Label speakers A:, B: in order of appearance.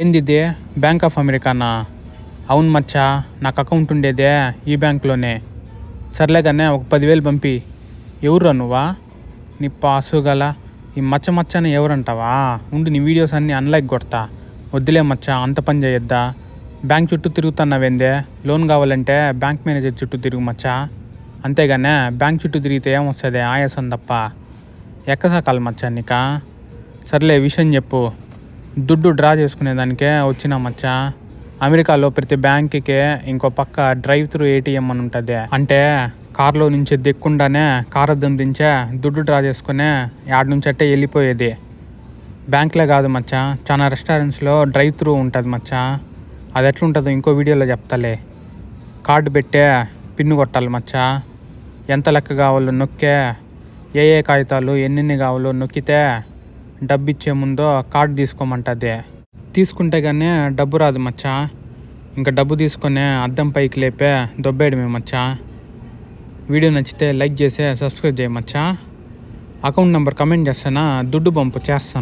A: ఏందిదే bank of అమెరికానా అవును మచ్చా నాకు అకౌంట్ ఉండేదే ఈ బ్యాంక్లోనే సర్లేగానే ఒక పదివేలు పంపి. ఎవరురా నువ్వా? నీ పాసు గల ఈ మచ్చ మచ్చని ఎవరంటావా? ఉండి నీ వీడియోస్ అన్నీ అన్లైక్ కొడతా. వద్దులే మచ్చా అంత పని చేయొద్దా? బ్యాంక్ చుట్టూ తిరుగుతున్నావేందే? లోన్ కావాలంటే బ్యాంక్ మేనేజర్ చుట్టూ తిరుగు మచ్చా. అంతేగానే బ్యాంక్ చుట్టూ తిరిగితే ఏమొస్తుంది? ఆయాసం తప్ప. ఎక్కసాకాలి మచ్చా నీకా? సర్లే విషయం చెప్పు. దుడ్డు డ్రా చేసుకునేదానికే వచ్చినా మచ్చా. అమెరికాలో ప్రతి బ్యాంక్కి ఇంకో పక్క డ్రైవ్ త్రూ ఏటీఎం అని ఉంటుంది. అంటే కార్లో నుంచి దిక్కుండానే కార్ అద్దం దించే దుడ్డు డ్రా చేసుకునే యాడ్ నుంచి అట్టే వెళ్ళిపోయేది. బ్యాంక్లే కాదు మచ్చా చాలా రెస్టారెంట్స్లో డ్రైవ్ త్రూ ఉంటుంది మచ్చా. అది ఎట్లుంటుందో ఇంకో వీడియోలో చెప్తాలే. కార్డు పెట్టే పిన్ను కొట్టాలి మచ్చా. ఎంత లెక్క కావాలో నొక్కే ఏ ఏ కాగితాలు ఎన్నెన్ని కావాలో నొక్కితే డబ్బు ఇచ్చే ముందు కార్డు తీసుకోమంటుంది. తీసుకుంటే కానీ డబ్బు రాదు మచ్చా. ఇంకా డబ్బు తీసుకొని అద్దం పైకి లేపే దొబ్బేయడమే మచ్చా. వీడియో నచ్చితే లైక్ చేసి సబ్స్క్రైబ్ చేయమచ్చా అకౌంట్ నెంబర్ కమెంట్ చేస్తానా దుడ్డు పంపు చేస్తాను.